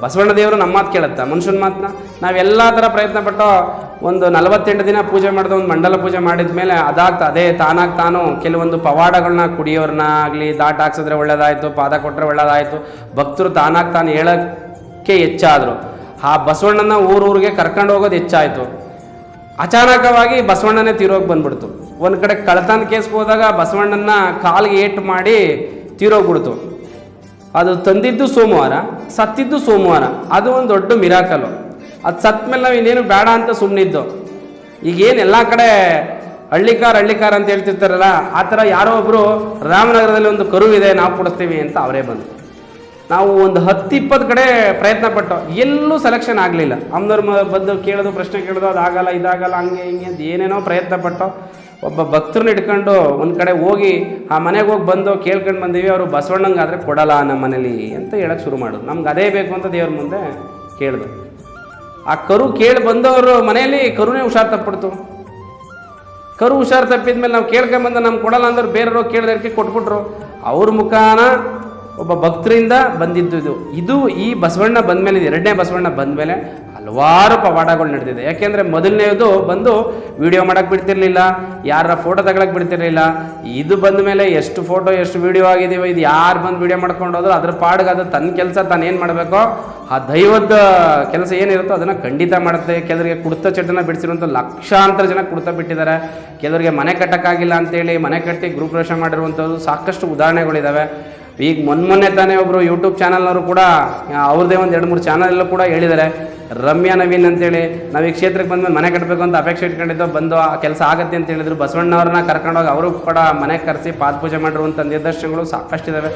ಬಸವಣ್ಣ ದೇವರು ನಮ್ಮ ಮಾತು ಕೇಳುತ್ತೆ, ಮನುಷ್ಯನ ಮಾತನ್ನ? ನಾವೆಲ್ಲ ಥರ ಪ್ರಯತ್ನ ಪಟ್ಟು ಒಂದು ನಲವತ್ತೆಂಟು ದಿನ ಪೂಜೆ ಮಾಡಿದ, ಒಂದು ಮಂಡಲ ಪೂಜೆ ಮಾಡಿದ ಮೇಲೆ ಅದಾಗ್ತಾ, ಅದೇ ತಾನಾಗಿ ತಾನು ಕೆಲವೊಂದು ಪವಾಡಗಳನ್ನ ಕುಡಿಯೋರನ್ನ ಆಗಲಿ ದಾಟ ಹಾಕ್ಸಿದ್ರೆ ಒಳ್ಳೇದಾಯಿತು, ಪಾದ ಕೊಟ್ಟರೆ ಒಳ್ಳೇದಾಯಿತು, ಭಕ್ತರು ತಾನಾಗಿ ತಾನು ಹೇಳೋಕ್ಕೆ ಹೆಚ್ಚಾದರು. ಆ ಬಸವಣ್ಣನ ಊರೂರಿಗೆ ಕರ್ಕೊಂಡು ಹೋಗೋದು ಹೆಚ್ಚಾಯಿತು. ಅಚಾನಕವಾಗಿ ಬಸವಣ್ಣನೇ ತೀರೋಗಿ ಬಂದ್ಬಿಡ್ತು. ಒಂದು ಕಡೆ ಕಳತನ ಕೇಸ್ಗೆ ಹೋದಾಗ ಬಸವಣ್ಣನ ಕಾಲಿಗೆ ಏಟು ಮಾಡಿ ತೀರೋಗ್ಬಿಡ್ತು ಅದು ತಂದಿದ್ದು ಸೋಮವಾರ, ಸತ್ತಿದ್ದು ಸೋಮವಾರ. ಅದು ಒಂದು ದೊಡ್ಡ ಮಿರಾಕಲು ಅದು ಸತ್ತ ಮೇಲೆ ನಾವು ಇನ್ನೇನು ಬೇಡ ಅಂತ ಸುಮ್ಮನಿದ್ದು ಈಗೇನು ಎಲ್ಲ ಕಡೆ ಹಳ್ಳಿಕಾರ್ ಹಳ್ಳಿಕಾರ್ ಅಂತ ಹೇಳ್ತಿರ್ತಾರಲ್ಲ, ಆ ಥರ ಯಾರೋ ಒಬ್ಬರು ರಾಮನಗರದಲ್ಲಿ ಒಂದು ಕರು ಇದೆ ನಾವು ಕೊಡಿಸ್ತೀವಿ ಅಂತ ಅವರೇ ಬಂದರು. ನಾವು ಒಂದು ಹತ್ತು ಇಪ್ಪತ್ತು ಕಡೆ ಪ್ರಯತ್ನ ಪಟ್ಟು, ಎಲ್ಲೂ ಸೆಲೆಕ್ಷನ್ ಆಗಲಿಲ್ಲ. ಅಮ್ನವ್ರ ಬಂದು ಕೇಳೋದು, ಪ್ರಶ್ನೆ ಕೇಳೋದು, ಅದಾಗಲ್ಲ, ಇದಾಗಲ್ಲ, ಹಂಗೆ, ಹಿಂಗೆ ಅಂತ ಏನೇನೋ ಪ್ರಯತ್ನ ಪಟ್ಟು, ಒಬ್ಬ ಭಕ್ತರನ್ನ ಇಟ್ಕೊಂಡು ಒಂದು ಕಡೆ ಹೋಗಿ, ಆ ಮನೆಗೆ ಹೋಗಿ ಬಂದು ಕೇಳ್ಕೊಂಡು ಬಂದೀವಿ, ಅವರು ಬಸವಣ್ಣಂಗೆ ಆದರೆ ಕೊಡಲ್ಲ ನಮ್ಮ ಮನೇಲಿ ಅಂತ ಹೇಳಕ್ಕೆ ಶುರು ಮಾಡೋದು. ನಮ್ಗೆ ಅದೇ ಬೇಕು ಅಂತ ದೇವ್ರ ಮುಂದೆ ಕೇಳಿದ್ರು ಆ ಕರು ಕೇಳಿ ಬಂದವರು ಮನೆಯಲ್ಲಿ ಕರುನೇ ಹುಷಾರು ತಪ್ಪಿಡ್ತು. ಕರು ಹುಷಾರು ತಪ್ಪಿದ ಮೇಲೆ ನಾವು ಕೇಳ್ಕೊಂಬಂದು ನಮ್ಗೆ ಕೊಡಲ್ಲ ಅಂದ್ರೆ ಬೇರೆಯವ್ರು ಕೇಳಿದಕ್ಕೆ ಕೊಟ್ಬಿಟ್ರು. ಅವ್ರ ಮುಖಾನ ಒಬ್ಬ ಭಕ್ತರಿಂದ ಬಂದಿದ್ದು ಇದು. ಇದು ಈ ಬಸವಣ್ಣ ಬಂದ ಮೇಲೆ ಎರಡನೇ ಬಸವಣ್ಣ ಬಂದ ಮೇಲೆ ಹಲವಾರು ಪವಾಡಗಳು ನಡೆದಿದೆ. ಯಾಕೆಂದರೆ ಮೊದಲನೇದು ಬಂದು ವಿಡಿಯೋ ಮಾಡೋಕ್ಕೆ ಬಿಡ್ತಿರ್ಲಿಲ್ಲ, ಯಾರ ಫೋಟೋ ತಗೊಳಕ್ಕೆ ಬಿಡ್ತಿರ್ಲಿಲ್ಲ. ಇದು ಬಂದ ಮೇಲೆ ಎಷ್ಟು ಫೋಟೋ ಎಷ್ಟು ವಿಡಿಯೋ ಆಗಿದೆಯೋ, ಇದು ಯಾರು ಬಂದು ವಿಡಿಯೋ ಮಾಡ್ಕೊಂಡು ಹೋದ್ರು ಅದ್ರ ಪಾಡ್ಗೆ ಅದು ತನ್ನ ಕೆಲಸ ತಾನು ಏನು ಮಾಡಬೇಕೋ, ಆ ದೈವದ ಕೆಲಸ ಏನಿರುತ್ತೋ ಅದನ್ನು ಖಂಡಿತ ಮಾಡುತ್ತೆ. ಕೆಲವರಿಗೆ ಕುಡ್ತ ಚಟನ ಬಿಡಿಸಿರುವಂಥ ಲಕ್ಷಾಂತರ ಜನ ಕುಡ್ತ ಬಿಟ್ಟಿದ್ದಾರೆ. ಕೆಲವರಿಗೆ ಮನೆ ಕಟ್ಟೋಕ್ಕಾಗಿಲ್ಲ ಅಂತೇಳಿ ಮನೆ ಕಟ್ಟಿ ಗೃಹಪ್ರವೇಶ ಮಾಡಿರುವಂಥದ್ದು ಸಾಕಷ್ಟು ಉದಾಹರಣೆಗಳಿದ್ದಾವೆ ಈಗ ಮೊನ್ನೆ ಮೊನ್ನೆ ತಾನೇ ಒಬ್ಬರು ಯೂಟ್ಯೂಬ್ ಚಾನಲ್ನವರು ಕೂಡ ಅವ್ರದೇ ಅವ್ರದ್ದೇ ಒಂದು ಎರಡು ಮೂರು ಚಾನಲ್ ಕೂಡ ಹೇಳಿದ್ದಾರೆ. ರಮ್ಯಾ ನವೀನ್ ಅಂತೇಳಿ ನಾವು ಈ ಕ್ಷೇತ್ರಕ್ಕೆ ಬಂದ್ಮೇಲೆ ಮನೆ ಕಟ್ಟಬೇಕು ಅಂತ ಅಪೇಕ್ಷೆ ಇಟ್ಕೊಂಡಿದ್ದೋ ಬಂದು ಆ ಕೆಲಸ ಆಗುತ್ತೆ ಅಂತ ಹೇಳಿದ್ರು. ಬಸವಣ್ಣವ್ರನ್ನ ಕರ್ಕೊಂಡೋಗಿ ಅವರು ಕೂಡ ಮನೆ ಕರೆಸಿ ಪಾದ ಪೂಜೆ ಮಾಡಿರುವಂಥ ನಿದರ್ಶನಗಳು ಸಾಕಷ್ಟಿದ್ದಾವೆ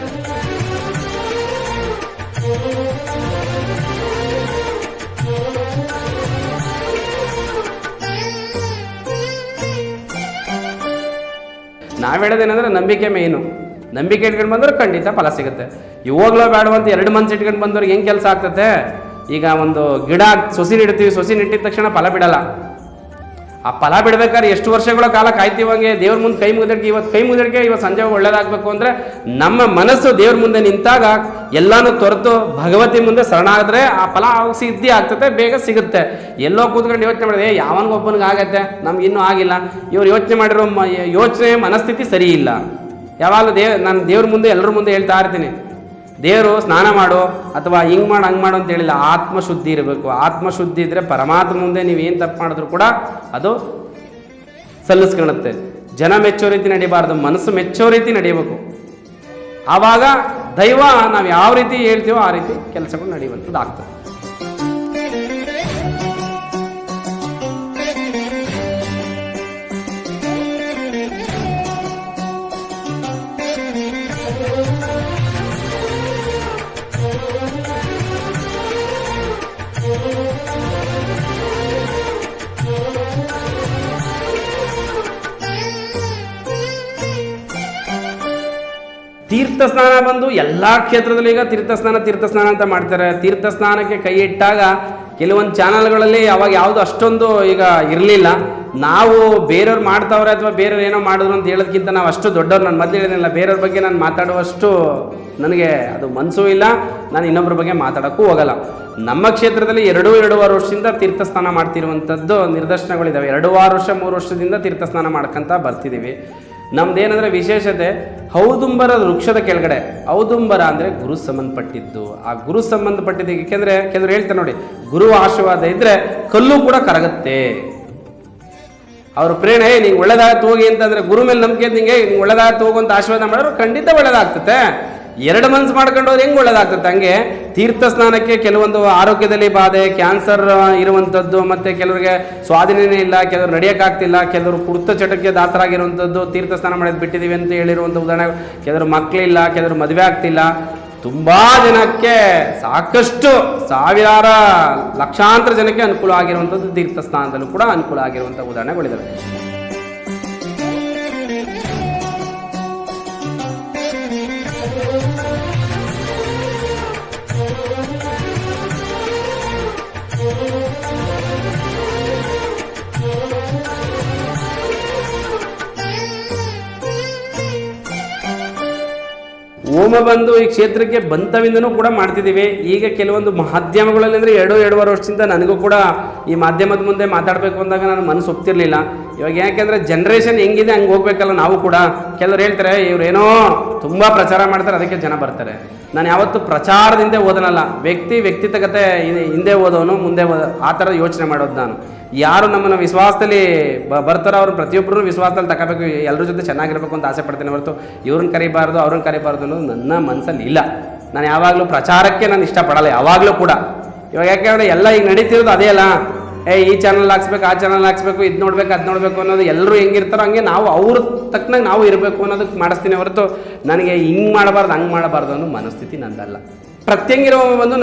ನಾವು ಹೇಳೋದೇನೆಂದ್ರೆ ನಂಬಿಕೆ ಮೇಯ್ನು ನಂಬಿಕೆ ಇಟ್ಕೊಂಡು ಬಂದ್ರೆ ಖಂಡಿತ ಫಲ ಸಿಗುತ್ತೆ. ಇವಾಗಲೂ ಬೇಡವಂತ ಎರಡು ಮನ್ಸು ಇಟ್ಕೊಂಡು ಬಂದವ್ರಿಗೆ ಹೆಂಗೆ ಕೆಲಸ ಆಗ್ತದೆ ಈಗ ಒಂದು ಗಿಡ ಸೊಸಿ ನೆಡ್ತೀವಿ ಸೊಸಿ ನೆಟ್ಟಿದ ತಕ್ಷಣ ಫಲ ಬಿಡಲ್ಲ. ಆ ಫಲ ಬಿಡಬೇಕಾದ್ರೆ ಎಷ್ಟು ವರ್ಷಗಳ ಕಾಲ ಕಾಯ್ತೀವಂಗೆ? ದೇವ್ರ ಮುಂದೆ ಕೈ ಮುಗಿದಕ್ಕೆ ಇವತ್ತು ಕೈ ಮುಗಿದಕ್ಕೆ ಇವತ್ತು ಸಂಜೆ ಒಳ್ಳೇದಾಗಬೇಕು ಅಂದರೆ ನಮ್ಮ ಮನಸ್ಸು ದೇವ್ರ ಮುಂದೆ ನಿಂತಾಗ ಎಲ್ಲಾನು ತೊರೆತು ಭಗವತಿ ಮುಂದೆ ಶರಣಾದರೆ ಆ ಫಲ ಸಿದ್ಧಿ ಆಗ್ತದೆ ಬೇಗ ಸಿಗುತ್ತೆ. ಎಲ್ಲೋ ಕೂತ್ಕೊಂಡು ಯೋಚನೆ ಮಾಡಿದೆ ಯಾವನಿಗೊಬ್ಬನಿಗೆ ಆಗತ್ತೆ? ನಮ್ಗೆ ಇನ್ನೂ ಆಗಿಲ್ಲ. ಇವ್ರು ಯೋಚನೆ ಮಾಡಿರೋ ಯೋಚನೆ ಮನಸ್ಥಿತಿ ಸರಿ ಇಲ್ಲ. ಯಾವಾಗಲೂ ದೇವ್, ನಾನು ದೇವ್ರ ಮುಂದೆ, ಎಲ್ಲರ ಮುಂದೆ ಹೇಳ್ತಾ ಇರ್ತೀನಿ. ದೇವರು ಸ್ನಾನ ಮಾಡು ಅಥವಾ ಹಿಂಗೆ ಮಾಡು, ಹಂಗೆ ಮಾಡು ಅಂತ ಹೇಳಿಲ್ಲ, ಆತ್ಮಶುದ್ಧಿ ಇರಬೇಕು. ಆತ್ಮಶುದ್ಧಿ ಇದ್ದರೆ ಪರಮಾತ್ಮ ಮುಂದೆ ನೀವು ಏನು ತಪ್ಪು ಮಾಡಿದ್ರು ಕೂಡ ಅದು ಸಲ್ಲಿಸ್ಕೊಳುತ್ತೆ ಜನ ಮೆಚ್ಚೋ ರೀತಿ ನಡಿಬಾರ್ದು, ಮನಸ್ಸು ಮೆಚ್ಚೋ ರೀತಿ ನಡಿಬೇಕು. ಆವಾಗ ದೈವ ನಾವು ಯಾವ ರೀತಿ ಹೇಳ್ತೀವೋ ಆ ರೀತಿ ಕೆಲಸಗಳು ನಡೆಯುವಂಥದ್ದು ಆಗ್ತದೆ ತೀರ್ಥ ಸ್ನಾನ ಬಂದು ಎಲ್ಲ ಕ್ಷೇತ್ರದಲ್ಲೂ ಈಗ ತೀರ್ಥ ಸ್ನಾನ ತೀರ್ಥ ಸ್ನಾನ ಅಂತ ಮಾಡ್ತಾರೆ. ತೀರ್ಥ ಸ್ನಾನಕ್ಕೆ ಕೈ ಇಟ್ಟಾಗ ಕೆಲವೊಂದು ಚಾನಲ್ಗಳಲ್ಲಿ ಅವಾಗ ಯಾವುದು ಅಷ್ಟೊಂದು ಈಗ ಇರಲಿಲ್ಲ. ನಾವು ಬೇರೆಯವ್ರು ಮಾಡ್ತಾವ್ರೆ ಅಥವಾ ಬೇರೆಯವ್ರು ಏನೋ ಮಾಡಿದ್ರು ಅಂತ ಹೇಳೋದಕ್ಕಿಂತ ನಾವು ಅಷ್ಟು ದೊಡ್ಡವ್ರು. ನಾನು ಮೊದಲು ಹೇಳಿದ್ನಲ್ಲ, ಬೇರೆಯವ್ರ ಬಗ್ಗೆ ನಾನು ಮಾತಾಡುವಷ್ಟು ನನಗೆ ಅದು ಮನಸ್ಸೂ ಇಲ್ಲ. ನಾನು ಇನ್ನೊಬ್ಬರ ಬಗ್ಗೆ ಮಾತಾಡೋಕ್ಕೂ ಹೋಗಲ್ಲ. ನಮ್ಮ ಕ್ಷೇತ್ರದಲ್ಲಿ ಎರಡು, ಎರಡೂವರೆ ವರ್ಷದಿಂದ ತೀರ್ಥ ಸ್ನಾನ ಮಾಡ್ತಿರುವಂಥದ್ದು ನಿದರ್ಶನಗಳಿದ್ದಾವೆ ಎರಡೂವರೆ ವರ್ಷ, ಮೂರು ವರ್ಷದಿಂದ ತೀರ್ಥ ಸ್ನಾನ ಮಾಡ್ಕೊಂತ ಬರ್ತಿದ್ದೀವಿ ನಮ್ದೇನಂದ್ರೆ ವಿಶೇಷತೆ, ಹೌದುಂಬರ ವೃಕ್ಷದ ಕೆಳಗಡೆ. ಹೌದುಂಬರ ಅಂದರೆ ಗುರು ಸಂಬಂಧಪಟ್ಟಿದ್ದು. ಆ ಗುರು ಸಂಬಂಧಪಟ್ಟಿದ್ದು ಏಕೆಂದರೆ ಕೆಲವರು ಹೇಳ್ತಾರೆ ನೋಡಿ. ಗುರು ಆಶೀರ್ವಾದ ಇದ್ದರೆ ಕಲ್ಲು ಕೂಡ ಕರಗುತ್ತೆ. ಅವ್ರ ಪ್ರೇರಣೆ ನೀವು ಒಳ್ಳೇದಾಗತ್ತೆ ಹೋಗಿ ಅಂತಂದ್ರೆ ಗುರು ಮೇಲೆ ನಂಬಿಕೆ ನಿಂಗೆ ಒಳ್ಳೇದಾಗತ್ತೆ ಹೋಗು ಅಂತ ಆಶೀರ್ವಾದ ಮಾಡಿದ್ರು ಖಂಡಿತ ಒಳ್ಳೇದಾಗ್ತತೆ. ಎರಡು ಮನ್ಸು ಮಾಡ್ಕೊಂಡು ಹೋದ್ರೆ ಹೆಂಗೆ ಒಳ್ಳೇದಾಗ್ತದೆ? ಹಂಗೆ ತೀರ್ಥ ಸ್ನಾನಕ್ಕೆ ಕೆಲವೊಂದು ಆರೋಗ್ಯದಲ್ಲಿ ಬಾಧೆ, ಕ್ಯಾನ್ಸರ್ ಇರುವಂಥದ್ದು ಮತ್ತು ಕೆಲವರಿಗೆ ಸ್ವಾಧೀನನೇ ಇಲ್ಲ, ಕೆಲವರು ನಡೆಯೋಕ್ಕಾಗ್ತಿಲ್ಲ ಕೆಲವರು ಕುರ್ತ ಚಟಕ್ಕೆ ದಾಸರಾಗಿರುವಂಥದ್ದು ತೀರ್ಥ ಸ್ನಾನ ಮಾಡೋದು ಬಿಟ್ಟಿದ್ದೀವಿ ಅಂತ ಹೇಳಿರುವಂಥ ಉದಾಹರಣೆ. ಕೆಲವರು ಮಕ್ಕಳಿಲ್ಲ ಕೆಲವರು ಮದುವೆ ಆಗ್ತಿಲ್ಲ. ತುಂಬ ಜನಕ್ಕೆ ಸಾಕಷ್ಟು ಸಾವಿರಾರ ಲಕ್ಷಾಂತರ ಜನಕ್ಕೆ ಅನುಕೂಲ ಆಗಿರುವಂಥದ್ದು ತೀರ್ಥ ಸ್ನಾನದಲ್ಲೂ ಕೂಡ ಅನುಕೂಲ ಆಗಿರುವಂಥ ಉದಾಹರಣೆಗಳಿದ್ದಾವೆ ಹೋಮ ಬಂದು ಈ ಕ್ಷೇತ್ರಕ್ಕೆ ಬಂತವಿಂದನೂ ಕೂಡ ಮಾಡ್ತಿದ್ದೀವಿ. ಈಗ ಕೆಲವೊಂದು ಮಾಧ್ಯಮಗಳಲ್ಲಿ ಅಂದರೆ ಎರಡು, ಎರಡೂವರೆ ವರ್ಷದಿಂದ ನನಗೂ ಕೂಡ ಈ ಮಾಧ್ಯಮದ ಮುಂದೆ ಮಾತಾಡಬೇಕು ಅಂದಾಗ ನಾನು ಮನಸ್ಸು ಒಪ್ತಿರಲಿಲ್ಲ. ಇವಾಗ ಯಾಕೆಂದರೆ ಜನ್ರೇಷನ್ ಹೆಂಗಿದೆ, ಹಂಗೆ ಹೋಗ್ಬೇಕಲ್ಲ ನಾವು ಕೂಡ. ಕೆಲವರು ಹೇಳ್ತಾರೆ ಇವರೇನೋ ತುಂಬ ಪ್ರಚಾರ ಮಾಡ್ತಾರೆ, ಅದಕ್ಕೆ ಜನ ಬರ್ತಾರೆ. ನಾನು ಯಾವತ್ತೂ ಪ್ರಚಾರದಿಂದ ಓದನಲ್ಲ ವ್ಯಕ್ತಿ, ವ್ಯಕ್ತಿತ್ವಗತೆ ಹಿಂದೆ ಓದೋನು ಮುಂದೆ ಓದ ಆ ಥರ ಯೋಚನೆ ಮಾಡೋದು ನಾನು. ಯಾರು ನಮ್ಮನ್ನು ವಿಶ್ವಾಸದಲ್ಲಿ ಬ, ಬರ್ತಾರೋ ಅವ್ರು ಪ್ರತಿಯೊಬ್ಬರು ವಿಶ್ವಾಸದಲ್ಲಿ ತಗೋಬೇಕು. ಎಲ್ಲರ ಜೊತೆ ಚೆನ್ನಾಗಿರ್ಬೇಕು ಅಂತ ಆಸೆ ಪಡ್ತೀನಿ ಹೊರತು ಇವ್ರನ್ನ ಕರಿಬಾರ್ದು, ಅವ್ರನ್ನ ಕರಿಬಾರ್ದು ಅನ್ನೋದು ನನ್ನ ಮನಸ್ಸಲ್ಲಿ ಇಲ್ಲ. ನಾನು ಯಾವಾಗಲೂ ಪ್ರಚಾರಕ್ಕೆ ನಾನು ಇಷ್ಟಪಡಲ್ಲ, ಯಾವಾಗಲೂ ಕೂಡ. ಇವಾಗ ಯಾಕೆಂದರೆ ಎಲ್ಲ ಈಗ ನಡೀತಿರೋದು ಅದೇ ಅಲ್ಲ. ಏ, ಈ ಚಾನಲ್ ಹಾಕ್ಸ್ಬೇಕು, ಆ ಚಾನಲ್ ಹಾಕ್ಸ್ಬೇಕು, ಇದು ನೋಡ್ಬೇಕು, ಅದು ನೋಡಬೇಕು ಅನ್ನೋದು ಎಲ್ಲರೂ ಹೆಂಗಿರ್ತಾರೋ ಹಂಗೆ ನಾವು ಅವ್ರ ತಕ್ಕನಾಗ ನಾವು ಇರಬೇಕು ಅನ್ನೋದಕ್ಕೆ ಮಾಡಿಸ್ತೀನಿ ಹೊರತು ನನಗೆ ಹಿಂಗೆ ಮಾಡಬಾರ್ದು, ಹಂಗೆ ಮಾಡಬಾರ್ದು ಅನ್ನೋ ಮನಸ್ಥಿತಿ ನಂದಲ್ಲ. ಪ್ರತ್ಯಂಗಿರ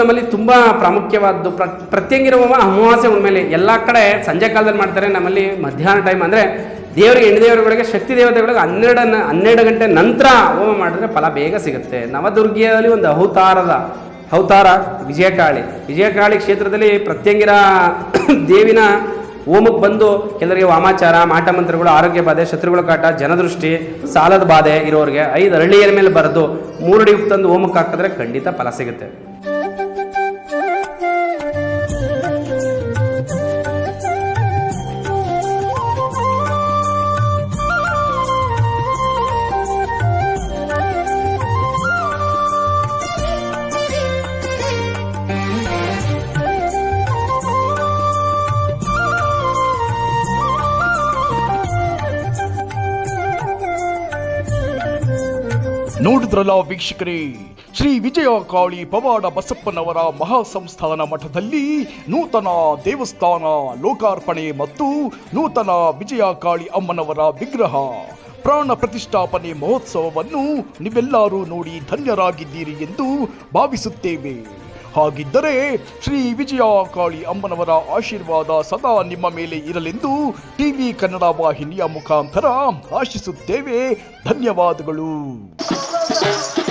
ನಮ್ಮಲ್ಲಿ ತುಂಬ ಪ್ರಾಮುಖ್ಯವಾದ್ದು. ಪ್ರ ಪ್ರತ್ಯಂಗಿರ ಹೋಮ ಅಮಾವಾಸ್ಯೆ ಎಲ್ಲ ಕಡೆ ಸಂಜೆ ಕಾಲದಲ್ಲಿ ಮಾಡ್ತಾರೆ. ನಮ್ಮಲ್ಲಿ ಮಧ್ಯಾಹ್ನ ಟೈಮ್ ಅಂದರೆ ದೇವರಿಗೆ, ಹೆಣ್ಣು ದೇವರುಗಳಿಗೆ, ಶಕ್ತಿ ದೇವತೆಗಳಿಗೆ ಹನ್ನೆರಡು ಹನ್ನೆರಡು ಗಂಟೆ ನಂತರ ಹೋಮ ಮಾಡಿದ್ರೆ ಫಲ ಬೇಗ ಸಿಗುತ್ತೆ. ನವದುರ್ಗಿಯಲ್ಲಿ ಒಂದು ಅವತಾರದ ಅವತಾರ ವಿಜಯಕಾಳಿ. ವಿಜಯಕಾಳಿ ಕ್ಷೇತ್ರದಲ್ಲಿ ಪ್ರತ್ಯಂಗಿರ [coughs] ದೇವಿನ ಹೋಮಕ್ಕೆ ಬಂದು ಕೆಲವರಿಗೆ ವಾಮಾಚಾರ, ಮಾಟ ಮಂತ್ರಗಳು, ಆರೋಗ್ಯ ಬಾಧೆ, ಶತ್ರುಗಳ ಕಾಟ, ಜನದೃಷ್ಟಿ, ಸಾಲದ ಬಾಧೆ ಇರೋರಿಗೆ ಐದು ಹಳ್ಳಿಯ ಮೇಲೆ ಬರೆದು ಮೂರಡಿ ತಂದು ಓಮಕ್ಕೆ ಹಾಕಿದ್ರೆ ಖಂಡಿತ ಫಲ ಸಿಗುತ್ತೆ. ನೋಡಿದ್ರಲ್ಲ ವೀಕ್ಷಕರೇ, ಶ್ರೀ ವಿಜಯ ಕಾಳಿ ಪವಾಡ ಬಸಪ್ಪನವರ ಮಹಾಸಂಸ್ಥಾನ ಮಠದಲ್ಲಿ ನೂತನ ದೇವಸ್ಥಾನ ಲೋಕಾರ್ಪಣೆ ಮತ್ತು ನೂತನ ವಿಜಯ ಕಾಳಿ ಅಮ್ಮನವರ ವಿಗ್ರಹ ಪ್ರಾಣ ಪ್ರತಿಷ್ಠಾಪನೆ ಮಹೋತ್ಸವವನ್ನು ನೀವೆಲ್ಲರೂ ನೋಡಿ ಧನ್ಯರಾಗಿದ್ದೀರಿ ಎಂದು ಭಾವಿಸುತ್ತೇವೆ. ಹಾಗಿದ್ದರೆ ಶ್ರೀ ವಿಜಯ ಕಾಳಿ ಅಮ್ಮನವರ ಆಶೀರ್ವಾದ ಸದಾ ನಿಮ್ಮ ಮೇಲೆ ಇರಲೆಂದು ಟಿವಿ ಕನ್ನಡ ವಾಹಿನಿಯ ಮುಖಾಂತರ ಆಶಿಸುತ್ತೇವೆ. ಧನ್ಯವಾದಗಳು. Thank you.